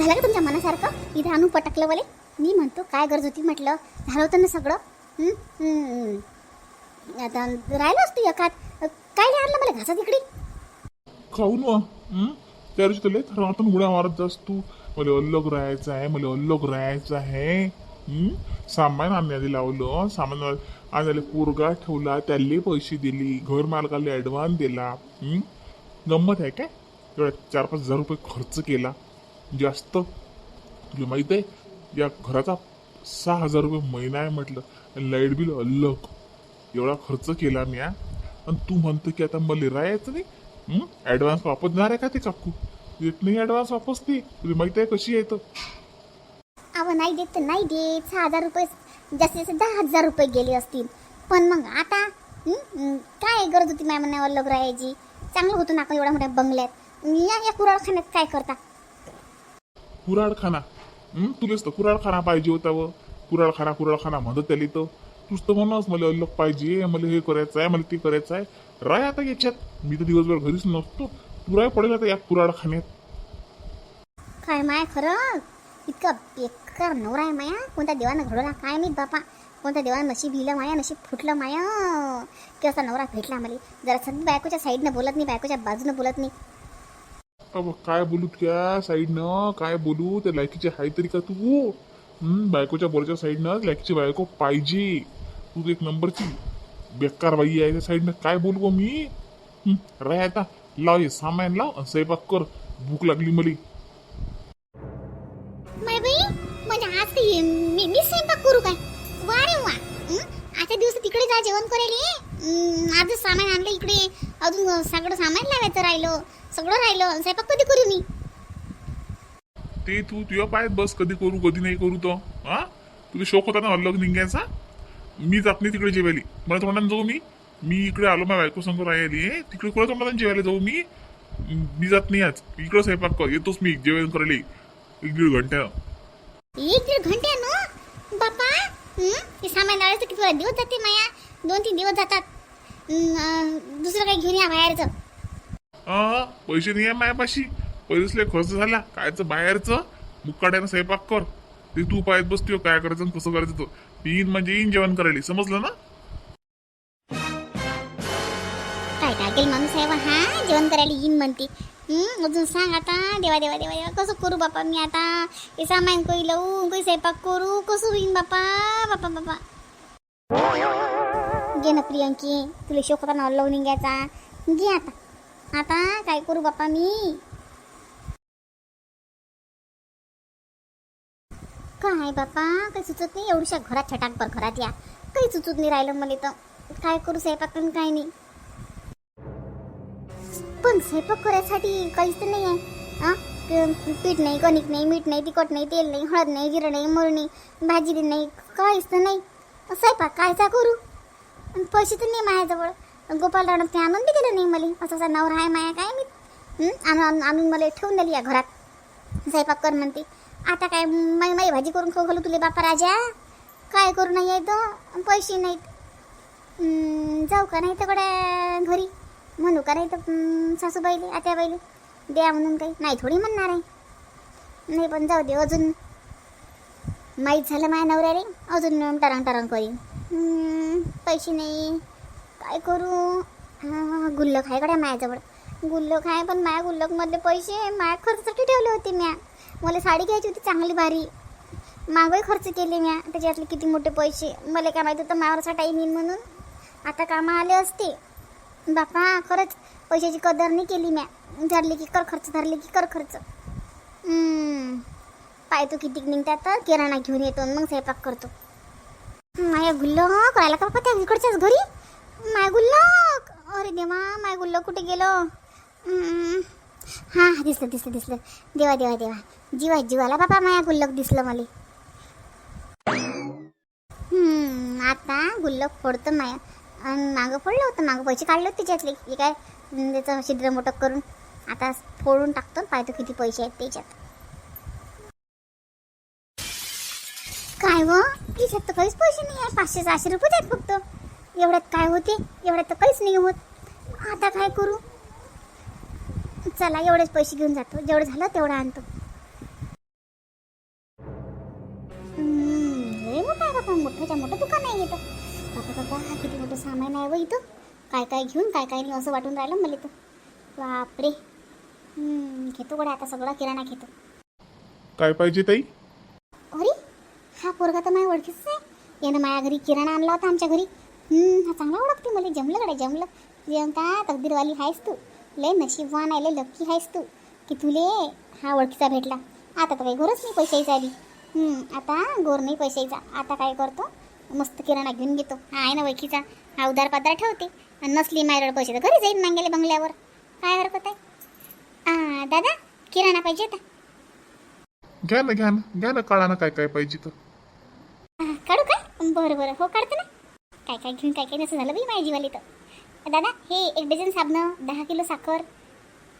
झालं का तुमच्या मनासारखं? इथे आणून पटकलं बोले मी म्हणतो काय गरज होती? म्हटलं झालं होतं ना सगळं. आता राहिलं असतो एखाद. काय नाही आणलं मला घासा तिकडे खाऊन वा त्या दिवशी तुला थरातून उड्या मारत जास तू. मला अल्लग राहायचं आहे मला अल्लग राहायचं आहे. सामान सामान आधी लावलं. सामान आणायला पोरगा ठेवला त्याले पैसे दिली. घर मालकाला ॲडव्हान्स दिला. गंमत आहे काय? एवढ्या चार पाच हजार रुपये खर्च केला. जास्त. तुला माहीत आहे या घराचा सहा हजार रुपये महिना आहे म्हटलं. लाइट बिल अल्लग एवढा खर्च केला मी हा. आणि तू म्हणतो की आता मला राहायचं नाही. ॲडव्हान्स वापस देणार आहे का ते काकू? येत नाही ॲडव्हान्स वापस ती. तुला माहीत आहे कशी आहे तर अहो नाही देत तर नाही देत. सहा हजार रुपये जास्तीत जास्त दहा हजार रुपये गेले असतील. पण मग आता हं? काय गरज होती माझ्या म्हणण्यावर लग्न राहायची चांगलं होतं ना आपण एवढ्या मोठ्या बंगल्यात. या या कुराळखान्यात काय करता? कुराडखाना. तुलेच तर कुराडखाना पाहिजे होता व. कुराडखाना कुराडखाना म्हणत त्याला तर. तूच तर म्हणूनच मला अल्लग पाहिजे. मला हे करायचं आहे मला ते करायचं आहे. राय आता याच्यात. मी तर दिवसभर घरीच नसतो. पुराय पडेल आता या कुराडखान्यात. काय माय खरं? इतका बेकार नवरा आहे माया. कोणत्या देवानं घडवला? काय मी बापा? कोणत्या देवानं नशीब लिहिलं माया नशीब फुटलं माया? की असा नवरा भेटला मला. जरा सध्या बायकोच्या साईडनं बोलत नाही बायकोच्या बाजूनं बोलत नाही. काय बोलू त्या साईडनं काय बोलू? त्या लायकीची हाय तरी का तू? बायकोच्या बोलच्या साईडनं लायकीची बायको पाहिजे. तू एक नंबरची बेकार बाई आहे त्या साईडनं काय बोलू मी? राय आता. लाव हे सामान लाव स्वयंपाक कर. भूक लागली मला. म्हणजे आज मी मी स्वयंपाक करू काय? वा रे वा. आजच्या दिवस तिकडे जा जेवण करायला आज सामान आणलं इकडे. अजून सगळं सामान लावायचं राहिलं. सगळं राहिलं. स्वयंपाक कधी करू मी? ते तू तुझ्या पायात बस कधी करू कधी नाही करू तो. हा? तुला शोक होता ना अल्लग निघायचा मी जात नाही तिकडे जेवायली. मला तोंडाने जाऊ मी. मी इकडे आलो माझ्या बायको संग राहिली तिकडे कुठे तोंडाने जेवायला जाऊ मी? मी जात नाही आज. इकडे स्वयंपाक कर. येतोच मी जेवण करायला. एक दीड घंट्यानं एक दीड घंटे नो? बापा हं? ते सामान लावायचं किती वेळा दिवस जाते माया? दोन तीन दिवस जातात. दुसरं काही घेऊन या बाहेरचं. हा पैसे नाही आहे मायापाशी पैसेच खर्च झाला कायचं बाहेरचं मुक्काड्यानं स्वयंपाक कर. ते तू पायात बसतो काय करायचं आणि कसं करायचं तो. येईन म्हणजे येईन जेवण करायला. समजलं ना? काय काय केलं माणूस आहे बा, हा जेवण करायला येईन म्हणते. हं, अजून सांग आता. देवा देवा देवा देवा कसं करू बापा मी आता? हे सामान कोई लावू कोई स्वयंपाक करू? कसं होईन बापा? बापा बापा. घे ना प्रियांकी तुला शोकता नाव लावून घ्यायचा. घे आता. आता काय करू बापा मी? काय बापा काही सुचत नाही एवढ्या घरात छटाकभर घरात या. काही सुचत नाही राहिलं मला तर काय करू स्वयंपाक पण काय नाही. पण स्वयंपाक करायसाठी काहीच तर नाही आहे. पीठ नाही कणिक नाही मीठ नाही तिखट नाही तेल नाही हळद नाही जिरं नाही मोर नाही भाजी नाही काहीच तर नाही. स्वयंपाक कायचा करू? आणि पैसे तर नाही माझ्याजवळ. गोपाल राणा ते आणून बी दिलं नाही मला? असं असा नवरा आहे माया काय मी? हं? आणून आणून- मला ठेवून दिली या घरात. स्वयंपाक कर म्हणते. आता काय माई माई भाजी करून खाऊ घालू तुले बापा राजा? काय करू नाही येतं पैसे नाहीत. जाऊ का नाही तर घरी? म्हणू का नाही तर सासूबाईले आत्याबाईले? द्या म्हणून काही. नाही थोडी म्हणणार आहे. नाही पण जाऊ दे अजून माहीत झालं माझ्या नवऱ्याने अजून टरंग टरंग करीन. पैसे नाही. काय करू? हां गुल्लक आहे कडे माझ्याजवळ. गुल्लक आहे पण माझ्या गुल्लकमधले पैसे माझ्या खर्चासाठी ठेवले होते म्या. मला साडी घ्यायची होती चांगली भारी. मागही खर्च केले म्या. त्याच्यातले किती मोठे पैसे. मला काय माहिती होतं मावरचा टाईम येईन म्हणून. आता कामं आले असते. बापा खरंच पैशाची कदर नाही केली म्या. धरले की कर खर्च धरले की कर खर्च. पाय तू किती निघतात किराणा घेऊन येतो आणि मग स्वयंपाक करतो. माया गुल्लक करायला का पत्या इकडच्याच घरी? माय गुल्लक! अरे देवा माय गुल्लक कुठे गेलो? हां दिसलं दिसलं दिसलं. देवा देवा देवा. जीवा जीवाला बापा माया गुल्लक दिसलं मला. आता गुल्लक फोडतं माया. आणि मागं फोडलं होतं मागं पैसे काढले होते त्याच्यातले. हे काय त्याचं छिद्र मोठं करून. आता फोडून टाकतो पाहतो किती पैसे आहेत त्याच्यात. काय व? त्याच्यात तर काहीच पैसे नाही आहे. पाचशे सहाशे रुपये आहेत फक्त. एवढ्यात काय होते? एवढ्यात तर काहीच नाही होत. आता काय करू? चला एवढेच पैसे घेऊन जातो. जेवढं झालं तेवढं आणतो. मोठा आहे बाबा. मोठ्याच्या मोठं दुकान आहे किती मोठं सामान आहे व इथं. काय काय घेऊन काय काय नाही असं वाटून राहिलं मला इथं. बापरे. घेतो गड्या आता सगळा किराणा घेतो. काय पाहिजे ताई? अरे हा पोरगा तर माझ्या ओळखीच आहे. यानं माझ्या घरी किराणा आणला होता आमच्या घरी. हा चांगला ओळखते मला जमलं गड्या जमलं जेवणता तकदीरवाली आहेस तू लय नशीबवान आहे लय लक्की आहेस तू की तुले हा ओळखीचा भेटला आता तर काही गरज नाही पैशाची आली आता गोर नाही पैशाचा आता काय करतो मस्त किराणा घेऊन घेतो हा आहे ना ओळखीचा हा उधार पात्र ठेवते आणि नसली माझ्याकडे पैसे तर घरी जाईल मागेले बंगल्यावर काय हरकत आहे आ, दादा किराणा पाहिजे होता घ्या ना घ्या ना घ्या ना काळा ना काय काय पाहिजे तर काढू काय बरं बरं हो काढतो ना काय काय घेऊन काय काय नसं झालं बाई माझी जीवाली तर दादा हे एक डझन साबणं दहा किलो साखर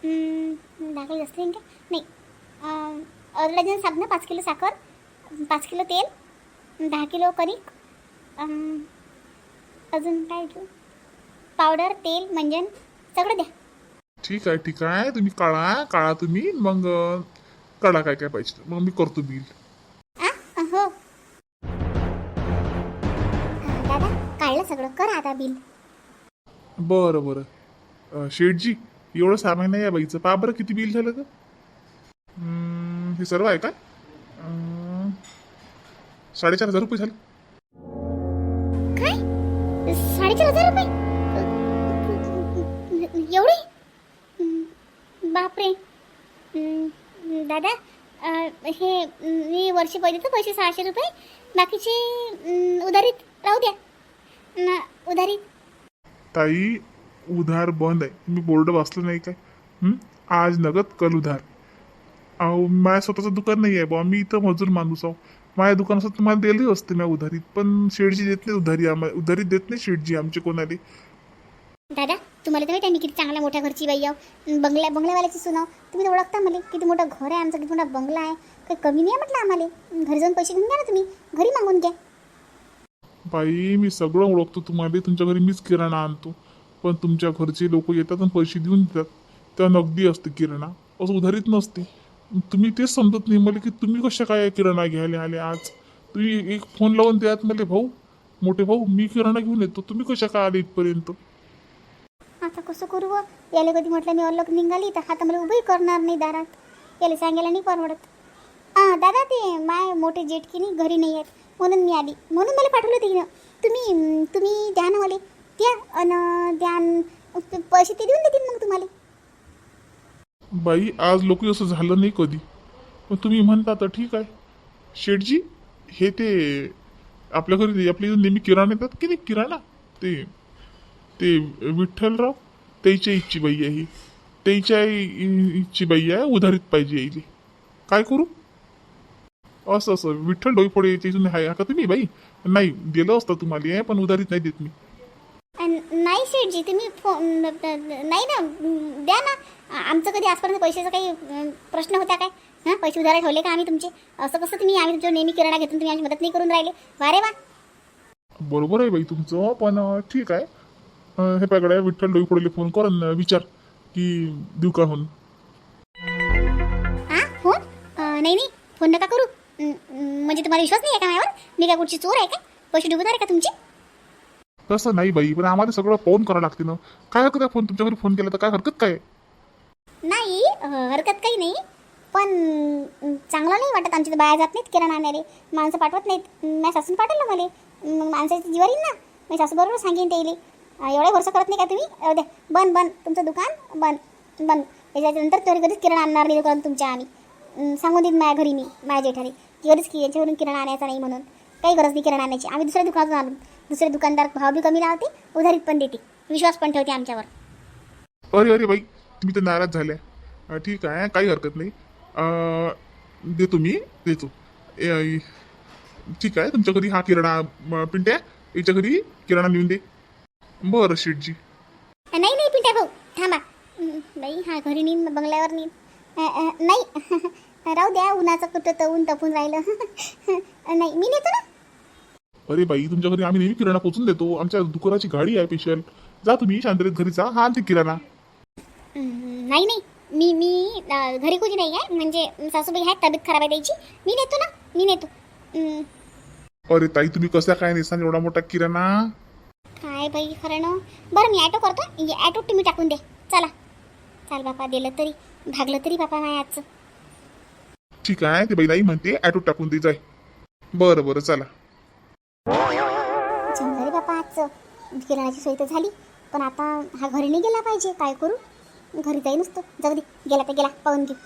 दहा किलो जास्त नाही का? नाही. अर्धा डझन साबणं पाच किलो साखर पाच किलो तेल दहा किलो कणिक अजून काय घेऊ? पावडर तेल मंजन सगळं द्या. ठीक आहे ठीक आहे. तुम्ही काळा काळा तुम्ही. मग कळा काढा काय काय पाहिजे. मग मी करतो बिल. सगळं करा आता बिल. बरं बरं. शेठजी एवढं सामान आहे या बाईचं. पहा बरं किती बिल झालं तर. हे सर्व आहे का? साडेचार हजार रुपये झाले. काय? साडेचार हजार रुपये? एवढे? बापरे. दादा हे मी वर्षी पहिले तर पैसे सहाशे रुपये बाकीचे उधारीत राहू द्या. न, उधारीत ताई उधार बंद आहे. तुम्ही बोर्ड वाचलं नाही काय? हं? आज नगद कल उधार. अहो माझ्या स्वतःचं दुकान नाही आहे बा मी इथं मजूर माणूस आहो. माझ्या दुकान असं तुम्हाला दिली असते मी उधारीत पण शेडजी देत नाही उधारी आम्हाला उधारीत देत नाही शेडजी आमचे कोणाले. दादा तुम्हाला तर माहिती आहे मी किती चांगल्या मोठ्या घरची बाई आहो. बंगल्या बंगल्यावाल्याची सुनाव तुम्ही तर ओळखता मला. किती मोठं घर आहे आमचं किती मोठा बंगला आहे. काही कमी नाही आहे म्हटलं आम्हाला. घरी जाऊन पैसे घेऊन घ्या ना तुम्ही. घरी मागून घ्या. बाई मी सगळं ओळखतो तुम्हाला तुमच्या घरी मीच किराणा आणतो. पण तुमच्या घरचे लोक येतात आणि पैसे देऊन देतात. त्या नगदी असते किराणा. असं उधारीत नसते. तुम्ही तेच समजत नाही मला की तुम्ही कशा काय किराणा घ्यायला आले आज? तुम्ही एक फोन लावून द्यात मला भाऊ. मोठे भाऊ मी किराणा घेऊन येतो. तुम्ही कशा काय आले इथपर्यंत? आता कसं करू व? याला कधी म्हटलं मी अलग निघाली तर आता मला उभी करणार नाही दारात. याला सांगायला नाही परवडत. हां दादा ते माय मोठे जेटकीनी घरी नाही आहेत. म्हणून मी आली. म्हणून मला पाठवलं तिनं तुम्ही तुम्ही द्या ना मला द्या अन द्या पैसे ते देऊन देतील मग तुम्हाला. बाई आज लोक असं झालं नाही कधी. पण तुम्ही म्हणता तर ठीक आहे. शेठजी हे ते आपल्या घरी आपल्या इथून नेहमी किराणा येतात की नाही किराणा? ते ते विठ्ठलराव त्याच्या इच्छी बाई आहे ही. त्याच्या इच्छी बाई आहे उधारीत पाहिजे यायली काय करू? असं असं विठ्ठल डोईफोडे इथून आहे का तुम्ही बाई. नाही दिलं असतं तुम्हाला पण उधारीत नाही देत मी. नाही शेठजी तुम्ही फोन नाही ना द्या ना. आमचं कधी आजपर्यंत पैशाचा काही प्रश्न होता काय? हां? पैसे उधारा ठेवले का आम्ही तुमचे? असं कसं तुम्ही आम्ही तुमच्या नेहमी किराणा घेतो तुम्ही आमची मदत नाही करून राहिले? वा रे वा. बरोबर आहे बाई तुमचं पण ठीक आहे. हे पकडा विठ्ठल डोईफोडेले फोन कर अन् विचार की देऊ का म्हणून हा फोन? नाही नाही फोन नका करू. म्हणजे तुम्हाला विश्वास नाही आहे का माझ्यावर? मी काय कुठची चोर आहे का? पैसे डुबणार आहे का तुमचे? तसं नाही बाई पण आम्हाला सगळं पाहून करावं लागते ना. काय हरकत आहे फोन तुमच्या घरी फोन केला तर काय हरकत काय? नाही अं, हरकत काही नाही. पण अं, चांगलं नाही वाटत. आमच्या इथं बाया जात नाहीत किराणा आणारे माणसं पाठवत नाहीत. माझ्या सासून पाठवलं मला. मग माणसाची जीवर येईल ना. मी सासू बरोबर सांगेन त्याला अं, एवढे वर्ष करत नाही का तुम्ही? राहू द्या. बंद बंद तुमचं दुकान बंद बंद त्याच्यानंतर तरी कधीच किराणा आणणार नाही दुकान तुमच्या आम्ही. अं, सांगून देईन माझ्या घरी मी माझ्या जेठाने. की कधीच की याच्यावरून किराणा आणायचा नाही म्हणून. काही गरज नाही किराणा आणायची. आम्ही दुसऱ्या दुकानातून आणू. दुसरे दुकानदार भाव बी कमी लावते उधारीत पण देते. विश्वास पण ठेवते आमच्यावर. अरे अरे बाई तुम्ही तर नाराज झाल्या अं, ठीक आहे काही हरकत नाही. अं, देतो मी देतो. ए, आई, ठीक आहे तुमच्या घरी हा किराणा म, पिंट्या याच्या घरी किराणा लिहून दे. बरं शेठजी. नाही नाही पिंट्या भाऊ थांबा. हं, बाई हा घरी नेईन बंगल्यावर नेईन. अ, अ, नाही. राहू द्या उन्हाचं कुठं तर ऊन तपून राहिलं. नाही मी नेतो ना. अरे बाई तुमच्या घरी आम्ही नेहमी किराणा पोचून देतो. आमच्या दुकानाची गाडी आहे स्पेशल जा तुम्ही शांततेत घरी जा. हा आणते किराणा. नाही नाही. मी मी अ, घरी कोणी नाही आहे. म्हणजे सासूबाई आहेत तब्येत खराब आहे त्याची. मी नेतो ना मी नेतो. हं, अरे ताई तुम्ही कसा काय नेसान एवढा मोठा किराणा? बाई खरं ना. बरं मी ॲटो करतो. ॲटो तुम्ही टाकून दे चला. चाल बापा दिलं तरी. भागलं तरी बापा माझ्या आजचं ठीक आहे. ते बैलाई म्हणते ॲटो टाकून दे जाय. बरं बरं चला. जमलं रे बापा आजचं किराणाची सोय तर झाली. पण आता हा घरी नाही गेला पाहिजे. काय करू? घरी जाई नसतो. जाऊ दे गेला तर गेला पाहून घेऊ